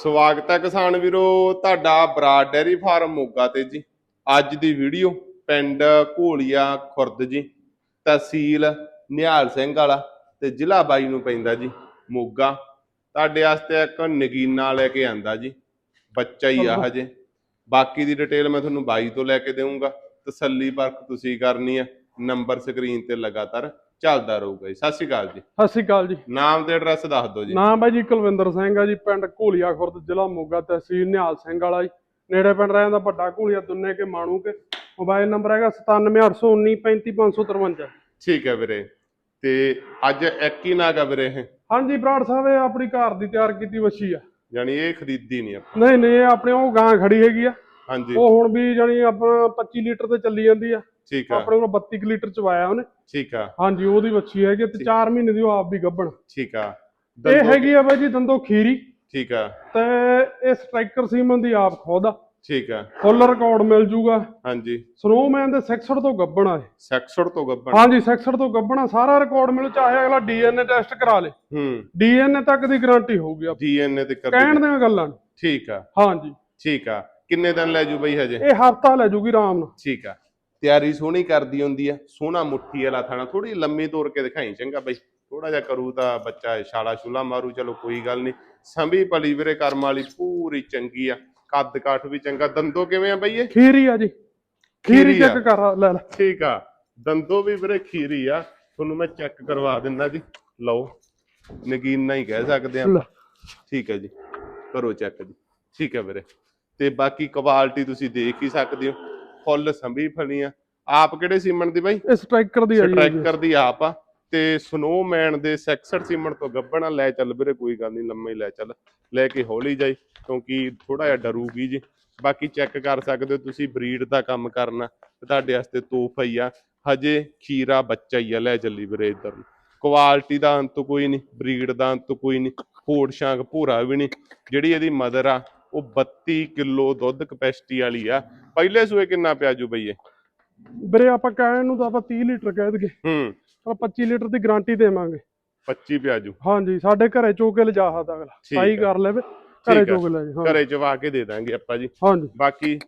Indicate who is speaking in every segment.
Speaker 1: ਸਵਾਗਤ ਹੈ ਕਿਸਾਨ ਵੀਰੋ ਤੁਹਾਡਾ ਬਰਾਡ ਡੈਰੀ ਫਾਰਮ ਮੋਗਾ ਤੇ ਜੀ। ਅੱਜ ਦੀ ਵੀਡੀਓ ਪਿੰਡ ਘੋਲੀਆ ਖੁਰਦ ਜੀ ਤਹਿਸੀਲ ਨਿਹਾਲ ਸਿੰਘ ਵਾਲਾ ਤੇ ਜ਼ਿਲ੍ਹਾ ਬਾਈ ਨੂੰ ਪੈਂਦਾ ਜੀ ਮੋਗਾ। ਤੁਹਾਡੇ ਵਾਸਤੇ ਇੱਕ ਨਗੀਨਾ ਲੈ ਕੇ ਆਂਦਾ ਜੀ ਬੱਚਾ ਹੀ ਆ ਹਜੇ। ਬਾਕੀ ਦੀ ਡਿਟੇਲ ਮੈਂ ਤੁਹਾਨੂੰ ਬਾਈ ਤੋਂ ਲੈ ਕੇ ਦੇਵਾਂਗਾ ਤਸੱਲੀ ਪਰਖ ਤੁਸੀਂ ਕਰਨੀ ਆ ਨੰਬਰ ਸਕਰੀਨ ਤੇ ਲਗਾਤਾਰ ਚੱਲਦਾ ਰਹੂਗਾ ਜੀ। ਸਤਿ ਸ਼੍ਰੀ ਅਕਾਲ ਜੀ।
Speaker 2: ਸਤਿ ਸ਼੍ਰੀ ਅਕਾਲ ਜੀ।
Speaker 1: ਨਾਮ ਤੇ ਐਡਰੈਸ ਦੱਸ ਦਿਓ ਜੀ।
Speaker 2: ਨਾਮ ਹੈ ਜੀ ਕੁਲਵਿੰਦਰ ਸਿੰਘ ਆ ਜੀ ਪਿੰਡ ਘੋਲੀਆ ਖੁਰਦ ਜ਼ਿਲ੍ਹਾ ਮੋਗਾ ਤਹਿਸੀਲ ਨਿਹਾਲ ਸਿੰਘ ਵਾਲਾ ਜੀ। ਨੇੜੇ ਪਿੰਡ ਰਹਿ ਜਾਂਦਾ ਵੱਡਾ ਘੋਲੀਆ ਦੁੰਨੇ ਕੇ ਮਾਣੂ ਕੇ। ਮੋਬਾਈਲ ਨੰਬਰ ਹੈਗਾ 9781935553
Speaker 1: ਠੀਕ ਹੈ ਵੀਰੇ। ਤੇ ਅੱਜ ਇੱਕ ਹੀ ਨਾਗਾ ਵੀਰੇ ਇਹ?
Speaker 2: ਹਾਂਜੀ ਬਰਾੜ ਸਾਹਿਬ ਇਹ ਆਪਣੀ ਘਰ ਦੀ ਤਿਆਰ ਕੀਤੀ ਵੱਛੀ ਆ।
Speaker 1: ਯਾਨੀ ਇਹ ਖਰੀਦੀ ਨਹੀਂ ਆਪਾਂ।
Speaker 2: ਨਹੀਂ ਨਹੀਂ ਇਹ ਆਪਣੇ ਉਹ ਗਾਂ ਖੜੀ ਹੈਗੀ ਆ।
Speaker 1: ਹਾਂਜੀ।
Speaker 2: ਉਹ ਹੁਣ ਵੀ ਜਾਨੀ ਆਪਣਾ 25 ਲੀਟਰ ਤੇ ਚੱਲੀ ਜਾਂਦੀ ਆ।
Speaker 1: ਠੀਕ ਆ।
Speaker 2: ਆਪਣੇ ਕੋਲ 32 ਕੁ ਲੀਟਰ ਚਵਾਇਆ ਉਹਨੇ।
Speaker 1: ਠੀਕ ਆ।
Speaker 2: ਹਾਂਜੀ ਉਹਦੀ ਵੱਛੀ ਹੈਗੀ ਤੇ 4 ਮਹੀਨੇ ਦੀ ਉਹ ਆਪ ਵੀ ਗੱਭਣ
Speaker 1: ਠੀਕ ਆ।
Speaker 2: ਇਹ ਹੈਗੀ ਆ ਬਾਈ ਜੀ ਦੰਦੋ ਖੀਰੀ।
Speaker 1: ਠੀਕ ਆ।
Speaker 2: ਤੇ ਇਹ ਸਟ੍ਰਾਈਕਰ ਸੀਮਨ ਦੀ ਆਪ ਖੁਦ ਆ।
Speaker 1: ਠੀਕ ਆ।
Speaker 2: ਫੁੱਲ ਰਿਕਾਰਡ ਮਿਲ ਜੂਗਾ।
Speaker 1: ਹਾਂਜੀ।
Speaker 2: ਸਨੋਮੈਨ ਦੇ 66 ਤੋਂ ਗੱਬਣਾ ਹੈ
Speaker 1: ਸੈਕਸੜ ਤੋਂ ਗੱਬਣ।
Speaker 2: ਹਾਂਜੀ 66 ਤੋਂ ਗੱਬਣਾ ਸਾਰਾ ਰਿਕਾਰਡ ਮਿਲੂ ਚਾਹੇ ਅਗਲਾ ਡੀਐਨਏ ਟੈਸਟ ਕਰਾ ਲੇ।
Speaker 1: ਹੂੰ।
Speaker 2: ਡੀਐਨਏ ਤੱਕ ਦੀ ਗਾਰੰਟੀ ਹੋਊਗੀ ਆਪ
Speaker 1: ਡੀਐਨਏ ਤੇ ਕਰ
Speaker 2: ਕਹਿਣ ਦੀਆਂ ਗੱਲਾਂ।
Speaker 1: ਠੀਕ ਆ।
Speaker 2: ਹਾਂਜੀ।
Speaker 1: ਠੀਕ ਆ। ਕਿੰਨੇ ਦਿਨ ਲੈ ਜੂ ਬਈ ਹਜੇ?
Speaker 2: ਇਹ ਹਫਤਾ ਲੈ ਜੂਗੀ ਆਰਾਮ ਨਾਲ।
Speaker 1: ਠੀਕ ਆ। ਤਿਆਰੀ ਸੋਹਣੀ ਕਰਦੀ ਹੁੰਦੀ ਆ ਸੋਹਣਾ ਮੁੱਠੀ ਵਾਲਾ ਥਾਣਾ ਥੋੜੀ ਲੰਮੀ ਤੋਰ ਕੇ ਦਿਖਾਈ ਚੰਗਾ ਬਈ ਥੋੜਾ ਜਿਹਾ ਕਰੂ ਤਾਂ ਬੱਚਾ ਛਾਲਾ ਛੁਲਾ ਮਾਰੂ ਚਲੋ ਕੋਈ ਗੱਲ ਨਹੀਂ। ਸੰਭੀ ਭਲੀ ਵੀਰੇ ਕਰਮ ਵਾਲੀ ਪੂਰੀ ਚੰਗੀ ਆ ਕੱਦ ਕਾਠ ਵੀ ਚੰਗਾ ਦੰਦੋ ਕਿਵੇਂ ਆ ਬਈ ਇਹ?
Speaker 2: ਖੀਰੀ ਆ ਜੀ
Speaker 1: ਖੀਰੀ।
Speaker 2: ਚੈੱਕ ਕਰ ਲੈ ਲੈ।
Speaker 1: ਠੀਕ ਆ ਦੰਦੋ ਵੀ ਵੀਰੇ ਖੀਰੀ ਆ ਤੁਹਾਨੂੰ ਮੈਂ ਚੈੱਕ ਕਰਵਾ ਦਿੰਦਾ ਜੀ। ਲਓ ਨਗੀਨਾ ਹੀ ਕਹਿ ਸਕਦੇ ਆ। ਠੀਕ ਹੈ ਜੀ ਕਰੋ ਚੈੱਕ ਜੀ। ਠੀਕ ਹੈ ਵੀਰੇ ਤੇ ਬਾਕੀ ਕੁਆਲਿਟੀ ਤੁਸੀਂ ਦੇਖ ਹੀ ਸਕਦੇ ਹੋ। ਫੁੱਲ ਸੰਭੀ ਫਲੀਆਂ ਆਪ ਕਿਹੜੇ ਸੀਮਨ ਦੀ ਬਾਈ?
Speaker 2: ਸਟ੍ਰਾਈਕਰ ਦੀ ਆ ਜੀ।
Speaker 1: ਸਟ੍ਰਾਈਕਰ ਦੀ ਆਪ ਆ। ਤੇ ਸਨੋਮੈਨ ਦੇ 66 ਸੀਮਨ ਤੋਂ ਗੱਬਣਾ ਲੈ ਚੱਲ ਵੀਰੇ ਕੋਈ ਗੱਲ ਨਹੀਂ ਲੰਮਾ ਲੈ ਚੱਲ। ਲੈ ਕੇ ਹੌਲੀ ਜਾਈ ਕਿਉਂਕਿ ਥੋੜਾ ਜਿਹਾ ਡਰੂਗੀ ਜੀ। ਬਾਕੀ ਚੈੱਕ ਕਰ ਸਕਦੇ ਹੋ ਤੁਸੀਂ ਬਰੀਡ ਦਾ ਕੰਮ ਕਰਨਾ। ਤੇ ਤੁਹਾਡੇ ਵਾਸਤੇ ਤੋਹਫਾ ਹੀ ਆ। ਹਜੇ ਖੀਰਾ ਬੱਚਾ ਹੀ ਆ ਲੈ ਚੱਲੀ ਵੀਰੇ ਇੱਧਰ ਕੁਆਲਿਟੀ ਦਾ ਅੰਤ ਕੋਈ ਨਹੀਂ ਬਰੀਡ ਦਾ ਅੰਤ ਕੋਈ ਨਹੀਂ ਫੋੜ ਸ਼ਾਂਗ ਭੂਰਾ ਵੀ ਨਹੀਂ। ਜਿਹੜੀ ਇਹਦੀ ਮਦਰ ਆ ਉਹ 32 ਕਿਲੋ ਦੁੱਧ ਕਪੈਸਿਟੀ ਵਾਲੀ ਆ। ਪਹਿਲੇ ਸੂਏ ਕਿੰਨਾ ਪਿਆ ਜੂ ਬਈ ਇਹ?
Speaker 2: ਵੀਰੇ ਆਪਾਂ ਕਹਿਣ ਨੂੰ ਤਾਂ ਆਪਾਂ 30 ਲੀਟਰ ਕਹਿ ਦਈਏ।
Speaker 1: ਹੂੰ।
Speaker 2: ਪਰ 25 ਲੀਟਰ ਦੀ ਗਾਰੰਟੀ ਦੇਵਾਂਗੇ।
Speaker 1: 25 ਪਿਆ ਜੂ।
Speaker 2: ਹਾਂਜੀ ਸਾਡੇ ਘਰੇ ਚੋ ਕੇ ਲਿਜਾ ਸਕਦਾ ਅਗਲਾ। ਸਾਈ। ਕਰ ਲੈਵੇ ਘਰੇ। ਚੋ ਕੇ ਲੈ ਜੀ
Speaker 1: ਘਰੇ ਚਵਾ ਕੇ ਦੇ ਦਾਂਗੇ ਆਪਾਂ ਜੀ।
Speaker 2: ਹਾਂਜੀ।
Speaker 1: ਬਾਕੀ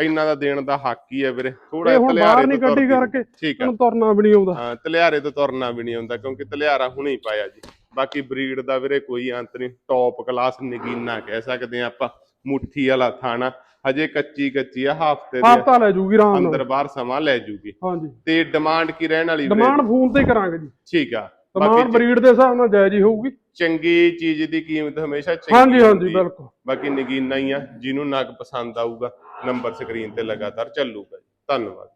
Speaker 1: ਇੰਨਾ ਦਾ ਦੇਣ ਦਾ ਹੱਕ ਹੀ ਹੈ ਵੀਰੇ। ਥੋੜਾ
Speaker 2: ਬਾਹਰ ਨਹੀਂ ਗੱਡੀ ਕਰਕੇ ਇਹਨੂੰ ਤੁਰਨਾ ਵੀ ਨਹੀਂ ਆਉਂਦਾ।
Speaker 1: ਹਾਂ ਤਲਿਆਰੇ ਤੋਂ ਤੁਰਨਾ ਵੀ ਨਹੀਂ ਹੁੰਦਾ ਕਿਉਂਕਿ ਤਲਿਆਰਾ ਹੁਣੇ ਹੀ ਪਾਇਆ ਜੀ। ਬਾਕੀ ਬਰੀਡ ਦਾ ਵੀਰੇ ਕੋਈ ਅੰਤ ਨਹੀਂ। ਟੌਪ ਕਲਾਸ ਨਗੀਨਾ ਕਹਿ ਸਕਦੇ ਆ ਆਪਾਂ। ਮੁੱਠੀ ਵਾਲਾ ਥਾਣਾ ਹਜੇ ਕੱਚੀ ਕੱਚੀ ਆ ਹਫ਼ਤੇ ਦੇ
Speaker 2: ਹਫਤਾ ਲੈ ਜੂਗੀ ਆਰਾਮ
Speaker 1: ਅੰਦਰ ਬਾਹਰ ਸਮਾਂ ਲੈ ਜੂਗੀ।
Speaker 2: ਹਾਂਜੀ।
Speaker 1: ਤੇ ਡਿਮਾਂਡ ਕੀ ਰਹਿਣ ਵਾਲੀ ਵੀਰੇ
Speaker 2: ਡਿਮਾਂਡ ਫੋਨ ਤੇ ਕਰਾਂਗੇ ਜੀ।
Speaker 1: ਠੀਕ ਆ।
Speaker 2: ਡਿਮਾਂਡ
Speaker 1: ਬਾਕੀ
Speaker 2: ਬਰੀਡ ਦੇ ਹਿਸਾਬ ਨਾਲ ਜਾਇਜ਼ ਹੀ ਹੋਊਗੀ।
Speaker 1: ਚੰਗੀ ਚੀਜ਼ ਦੀ ਕੀਮਤ ਹਮੇਸ਼ਾ ਚੰਗੀ
Speaker 2: ਹਾਂਜੀ ਹਾਂਜੀ
Speaker 1: ਹੁੰਦੀ।
Speaker 2: ਬਿਲਕੁਲ।
Speaker 1: ਬਾਕੀ ਨਗੀਨਾ ਹੀ ਆ ਜਿਹਨੂੰ ਨਗ ਪਸੰਦ ਆਊਗਾ ਨੰਬਰ ਸਕਰੀਨ ਤੇ ਲਗਾਤਾਰ ਚੱਲੂਗਾ ਜੀ। ਧੰਨਵਾਦ।